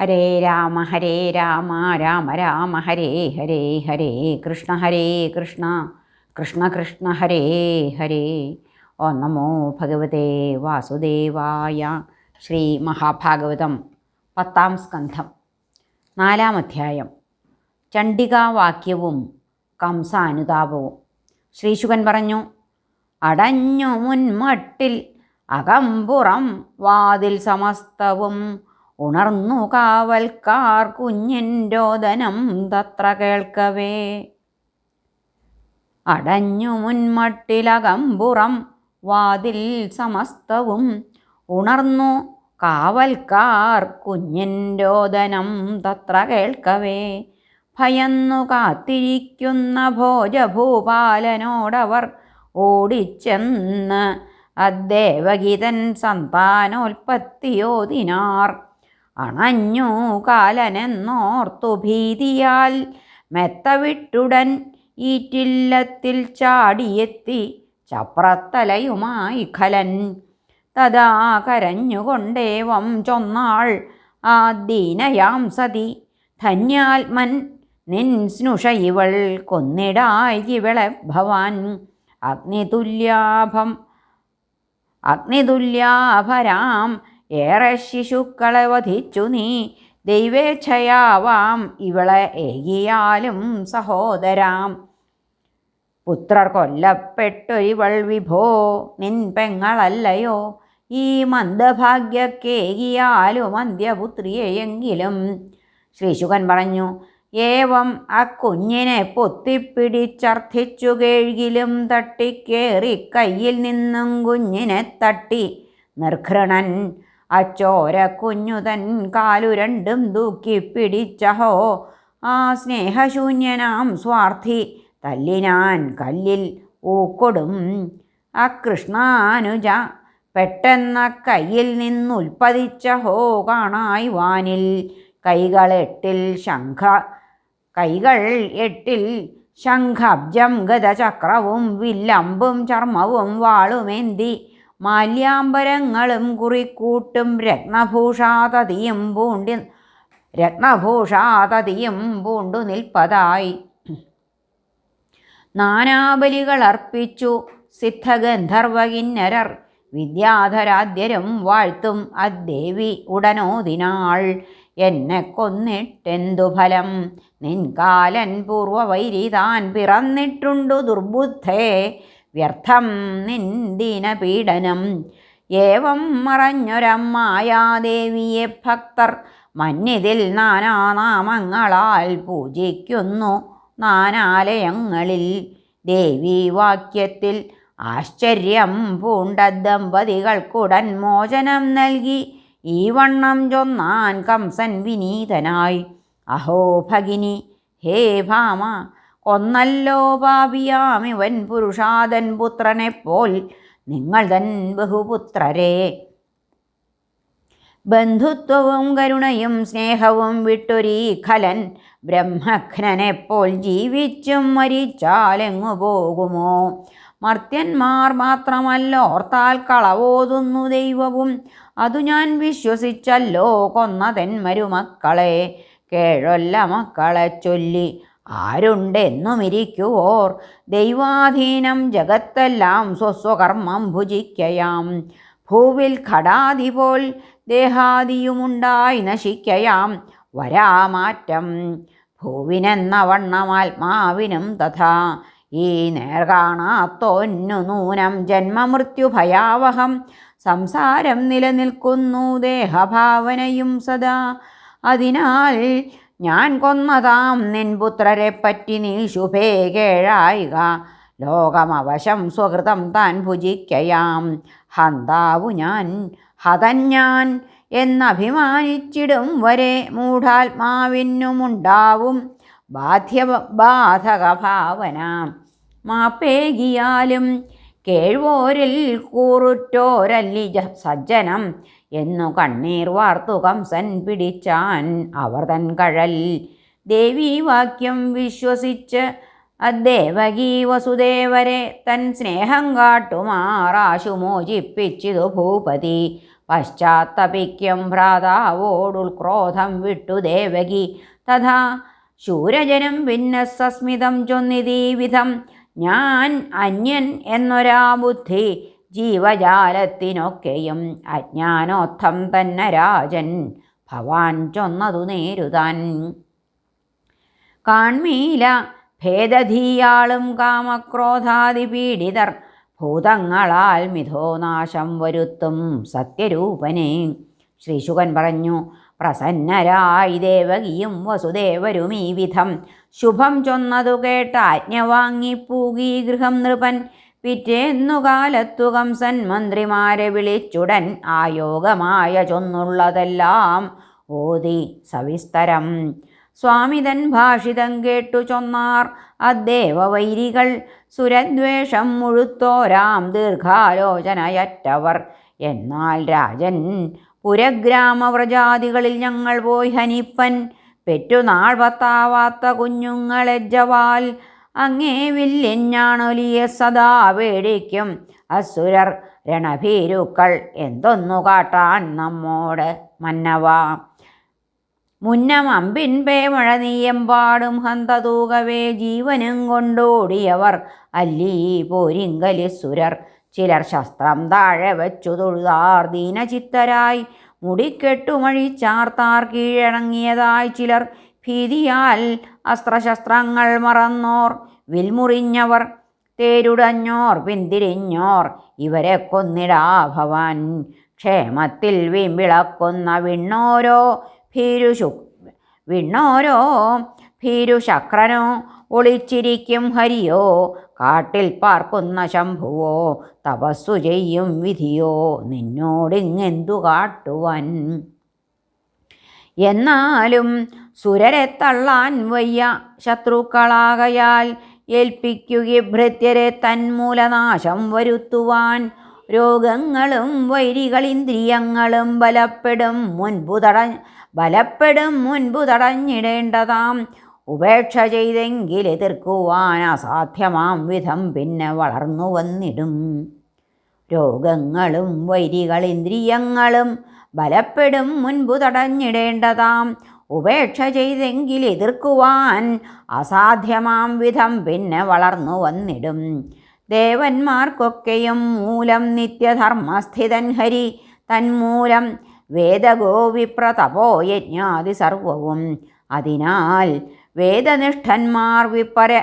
ഹരേ രാമ ഹരേ രാമ രാമ രാമ ഹരേ ഹരേ ഹരേ കൃഷ്ണ ഹരേ കൃഷ്ണ കൃഷ്ണ കൃഷ്ണ ഹരേ ഹരേ. ഓ നമോ ഭഗവതേ വാസുദേവായ ശ്രീ മഹാഭാഗവതം പത്താം സ്കന്ധം. നാലാം അധ്യായം. ചണ്ഡികാവാക്യവും കംസാനുതാപവും. ശ്രീശുകൻ പറഞ്ഞു അടഞ്ഞു മുൻമട്ടിൽ അകമ്പുറം വാതിൽ സമസ്തവും ഉണർന്നു കാവൽക്കാർ കുഞ്ഞിൻ രോദനം തത്ര കേൾക്കവേ. അടഞ്ഞു മുൻമട്ടിലകമ്പുറം വാതിൽ സമസ്തവും ഉണർന്നു കാവൽക്കാർ കുഞ്ഞിൻ രോദനം തത്ര കേൾക്കവേ. ഭയന്നു കാത്തിരിക്കുന്ന ഭോജഭൂപാലനോടവർ ഓടിച്ചെന്ന് അദ്ദേവഗീതൻ സന്താനോൽപ്പത്തിയോതിനാർ അണഞ്ഞു കാലനെന്നോർത്തു ഭീതിയാൽ മെത്തവിട്ടുടൻ ഈറ്റില്ലത്തിൽ ചാടിയെത്തി ചപ്രത്തലയുമായി ഖലൻ തഥാ കരഞ്ഞുകൊണ്ടേവം ചൊന്നാൾ ആ ദീനയാം സതി. ധന്യാത്മൻ നിൻ സ്നുഷ ഇവൾ കൊന്നിടായി ഇവളെ ഭവാൻ. അഗ്നിതുല്യാഭം അഗ്നിതുല്യാഭരാം ഏറെ ശിശുക്കളെ വധിച്ചു നീ. ദൈവേച്ഛയാവാം ഇവളെ ഏകിയാലും സഹോദരാം. പുത്രർ കൊല്ലപ്പെട്ടൊരിവൾ വിഭോ. നിൻ പെങ്ങളല്ലയോ. ഈ മന്ദഭാഗ്യക്കേകിയാലും അന്ത്യപുത്രിയെയെങ്കിലും ശ്രീശുകൻ പറഞ്ഞു ഏവം ആ കുഞ്ഞിനെ പൊത്തിപ്പിടിച്ചർത്ഥിച്ചു കേഴ്കിലും തട്ടിക്കേറി കയ്യിൽ നിന്നും കുഞ്ഞിനെ തട്ടി. നിർഘൃണൻ അച്ചോര കുഞ്ഞുതൻ കാലു രണ്ടും തൂക്കി പിടിച്ചഹോ. ആ സ്നേഹശൂന്യനാം സ്വാർത്ഥി തല്ലിനാൻ കല്ലിൽ ഊക്കൊടും. ആ കൃഷ്ണാനുജ പെട്ടെന്ന കയ്യിൽ നിന്നുൽപ്പതിച്ച ഹോ കാണായി വാനിൽ. കൈകൾ എട്ടിൽ ശംഖ കൈകൾ എട്ടിൽ ശംഖബ്ജം ഗതചക്രവും വില്ലമ്പും ചർമ്മവും വാളുമേന്തി. മാല്യാംബരങ്ങളും കുറിക്കൂട്ടും രത്നഭൂഷാതതിയും പൂണ്ടി രത്നഭൂഷാതതിയും പൂണ്ടു നിൽപ്പതായി. നാനാബലികൾ അർപ്പിച്ചു. സിദ്ധഗന്ധർവകിന്നരർ വിദ്യാധരാദ്യരും വാഴ്ത്തും അദ്ദേവി ഉടനോദിനാൾ എന്നെ കൊന്നിട്ടെന്തു ഫലം? നിൻകാലൻ പൂർവവൈരി താൻ പിറന്നിട്ടുണ്ടു ദുർബുദ്ധേ. വ്യർത്ഥം നിന്ദിന പീഡനം. ഏവം മറഞ്ഞൊരമ്മായാദേവിയെ ഭക്തർ മന്നിതിൽ നാനാനാമങ്ങളാൽ പൂജിക്കുന്നു നാനാലയങ്ങളിൽ. ദേവീവാക്യത്തിൽ ആശ്ചര്യം പൂണ്ട ദമ്പതികൾക്കുടൻ മോചനം നൽകി. ഈ വണ്ണം ചൊന്നാൻ കംസൻ വിനീതനായി. അഹോ ഭഗിനി ഹേ ഭാമ കൊന്നല്ലോ പാപിയാമിവൻ പുത്രനെ പോൽ നിങ്ങൾ തൻ ബഹുപുത്രരെ. ബന്ധുത്വവും കരുണയും സ്നേഹവും വിട്ടൊരീ ഖലൻ ബ്രഹ്മഘ്നനെപ്പോൾ ജീവിച്ചും മരിച്ചാലെങ്ങു പോകുമോ? മർത്യന്മാർ മാത്രമല്ല ഓർത്താൽ കളവോതുന്നു ദൈവവും. അതു ഞാൻ വിശ്വസിച്ചല്ലോ കൊന്നതെൻ മരുമക്കളെ. കേഴൊല്ല മക്കളെ ചൊല്ലി ആരുണ്ടെന്നുമിരിക്കുവോർ ദൈവാധീനം ജഗത്തെല്ലാം സ്വസ്വകർമ്മം ഭുജിക്കയാം. ഭൂവിൽ ഘടാതി പോൽ ദേഹാദിയുമുണ്ടായി നശിക്കയാം. വരാമാറ്റം. ഭൂവിനെന്ന വണ്ണമാത്മാവിനും തഥാ. ഈ നേർകാണാത്തോന്നു നൂനം ജന്മമൃത്യു ഭയാവഹം. സംസാരം നിലനിൽക്കുന്നു ദേഹഭാവനയും സദാ. അതിനാൽ ഞാൻ കൊന്നതാം നിൻപുത്രരെ പറ്റി നീ ശുഭേ കേഴായിക. ലോകമവശം സ്വഹൃതം താൻ ഭുജിക്കയാം. ഹന്താവു ഞാൻ ഹതൻ ഞാൻ എന്നഭിമാനിച്ചിടും വരെ മൂഢാത്മാവിനുമുണ്ടാവും ബാധ്യ ബാധകഭാവന. മാപ്പേകിയാലും കേഴ്വോരിൽ കൂറുറ്റോരല്ലി സജ്ജനം എന്നു കണ്ണീർ വാർത്തു കംസൻ പിടിച്ചാൻ അവർ തൻ കഴൽ. ദേവീവാക്യം വിശ്വസിച്ച് അദ്ദേവകീ വസുദേവരെ തൻ സ്നേഹം കാട്ടുമാറാശു മോചിപ്പിച്ചിതു ഭൂപതി. പശ്ചാത്തപിക്യം ഭ്രാതാവോടുൾ ക്രോധം വിട്ടു ദേവകി. തഥാ ശൂരജനം പിന്നെ സസ്മിതം ചൊന്നിതീ വിധം ഞാൻ അന്യൻ എന്നൊരാ ബുദ്ധി ജീവജാലത്തിനൊക്കെയും അജ്ഞാനോത്ഥം തന്നെ രാജൻ. ഭവാൻ ചൊന്നതു നേരുതാൻ. കാൺമീല ഭേദധീയാളും കാമക്രോധാദി പീഡിതർ ഭൂതങ്ങളാൽ മിഥോനാശം വരുത്തും സത്യരൂപനെ. ശ്രീശുകൻ പറഞ്ഞു പ്രസന്നരായി ദേവകിയും വസുദേവരും ഈ വിധം. ശുഭം ചൊന്നതു കേട്ട ആജ്ഞ വാങ്ങിപ്പൂകി ഗൃഹം നൃപൻ. പിറ്റേന്നു കാലത്തു കംസൻ മന്ത്രിമാരെ വിളിച്ചുടൻ ആയോഗമായ ചൊന്നുള്ളതെല്ലാം ഓതി സവിസ്തരം. സ്വാമിതൻ ഭാഷിതം കേട്ടു ചൊന്നാർ അദ്ദേവവൈരികൾ. സുരദ്വേഷം മുഴുത്തോരാം ദീർഘാലോചനയറ്റവർ. എന്നാൽ രാജൻ പുരഗ്രാമവ്രജാതികളിൽ ഞങ്ങൾ പോയി ഹനിപ്പൻ. പെറ്റുനാൾ പത്താവാത്ത കുഞ്ഞുങ്ങളെജ്ജവാൽ അങ്ങേ വില്ലിഞ്ഞാണൊലിയ സദാ പേടിക്കും അസുരർ രണഭീരുക്കൾ എന്തൊന്നു കാട്ടാൻ നമ്മോട് മന്നവാ. മുന്നം അമ്പിൻപേ മഴ നീയമ്പാടും ഹന്തതൂകവേ ജീവനും കൊണ്ടോടിയവർ. അല്ലീ പോരിങ്കലിസുരർ. ചിലർ ശസ്ത്രം താഴെ വെച്ചു തൊഴുതാർ ദീനചിത്തരായി. മുടിക്കെട്ടുമഴിച്ചാർത്താർ കീഴടങ്ങിയതായി ചിലർ ഭീതിയാൽ അസ്ത്രശസ്ത്രങ്ങൾ മറന്നോർ. വിൽമുറിഞ്ഞവർ തേരുടഞ്ഞോർ പിന്തിരിഞ്ഞോർ ഇവരെ കൊന്നിടാ ഭവാൻ. ക്ഷേമത്തിൽ വിമ്പിളക്കുന്ന വിണ്ണോരോ ഭീരുഷു വിണ്ണോരോ ഭീരുശക്രനോ ഒളിച്ചിരിക്കും ഹരിയോ കാട്ടിൽ പാർക്കുന്ന ശംഭുവോ തപസ്സു ചെയ്യും വിധിയോ നിന്നോടിങ്ങെന്തു കാട്ടുവാൻ? എന്നാലും സുരരെ തള്ളാൻ വയ്യ ശത്രുക്കളാകയാൽ ഏൽപ്പിക്കുക ഭൃത്യരെ തന്മൂലനാശം വരുത്തുവാൻ. രോഗങ്ങളും വൈരികൾ ഇന്ദ്രിയങ്ങളും ബലപ്പെടും മുൻപു തട ബലപ്പെടും മുൻപു തടഞ്ഞിടേണ്ടതാം. ഉപേക്ഷ ചെയ്തെങ്കിൽ എതിർക്കുവാൻ അസാധ്യമാം വിധം പിന്നെ വളർന്നു വന്നിടും. രോഗങ്ങളും വൈരികൾ ഇന്ദ്രിയങ്ങളും ബലപ്പെടും മുൻപു തടഞ്ഞിടേണ്ടതാം. ഉപേക്ഷ ചെയ്തെങ്കിൽ എതിർക്കുവാൻ അസാധ്യമാം വിധം പിന്നെ വളർന്നു വന്നിടും. ദേവന്മാർക്കൊക്കെയും മൂലം നിത്യധർമ്മസ്ഥിതൻ ഹരി തന്മൂലം വേദഗോവിപ്രതപോയജ്ഞാതി സർവവും. അതിനാൽ വേദനിഷ്ഠന്മാർ വിപ്ര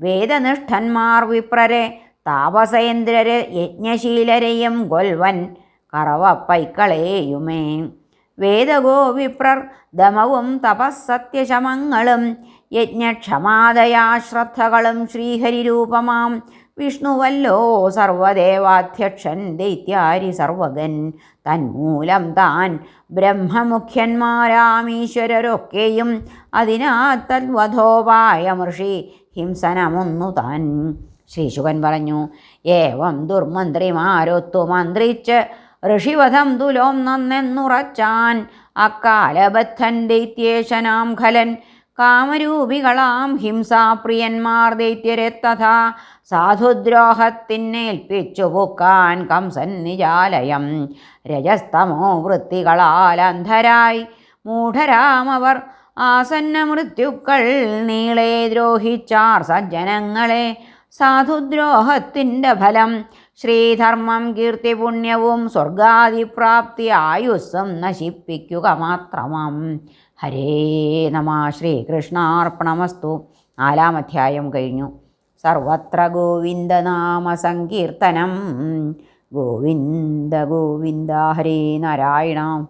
വേദനിഷ്ഠന്മാർ വിപ്രരെ താപസേന്ദ്രരെ യജ്ഞശീലരെയും കൊൽവൻ കറവപ്പൈക്കളെയുമേ. വേദഗോവിപ്രർ ദമവും തപസ്സത്യശമങ്ങളും യജ്ഞക്ഷമാതയാശ്രദ്ധകളും ശ്രീഹരിരൂപമാം വിഷ്ണുവല്ലോ സർവദേവാധ്യക്ഷൻ ദൈത്യാരി സർവകൻ തന്മൂലം താൻ ബ്രഹ്മമുഖ്യന്മാരാമീശ്വരരൊക്കെയും അതിനാ തദ്വധോപായമൃഷി ഹിംസനമൊന്നു താൻ. ശ്രീശുകൻ പറഞ്ഞു ഏവം ദുർമന്ത്രിമാരൊത്തു മന്ത്രിച്ച് ഋഷിവധം തുലോം നന്നെന്നുറച്ചാൻ അക്കാലബദ്ധൻ ദൈത്യേശനാം ഖലൻ കാമരൂപികളാം ഹിംസാപ്രിയന്മാർ ദൈത്യരെ തഥാ സാധുദ്രോഹത്തിനേൽപ്പിച്ചു പൊക്കാൻ കംസൻ നിജാലയം രജസ്തമോ വൃത്തികളാൽ അന്ധരായി മൂഢരാമവർ ആസന്ന മൃത്യുക്കൾ നീളെ ദ്രോഹിച്ചാർ സജ്ജനങ്ങളെ. സാധുദ്രോഹത്തിന്റെ ഫലം ശ്രീധർമ്മം കീർത്തി പുണ്യവും സ്വർഗാദിപ്രാപ്തി ആയുസ്സും നശിപ്പിക്കുക മാത്രമാം. ഹരേ നമ ശ്രീകൃഷ്ണാർപ്പണമസ്തു. നാലാം അധ്യായം കഴിഞ്ഞു. സർവത്ര ഗോവിന്ദനാമ സങ്കീർത്തനം. ഗോവിന്ദ ഗോവിന്ദ ഹരേ നാരായണ.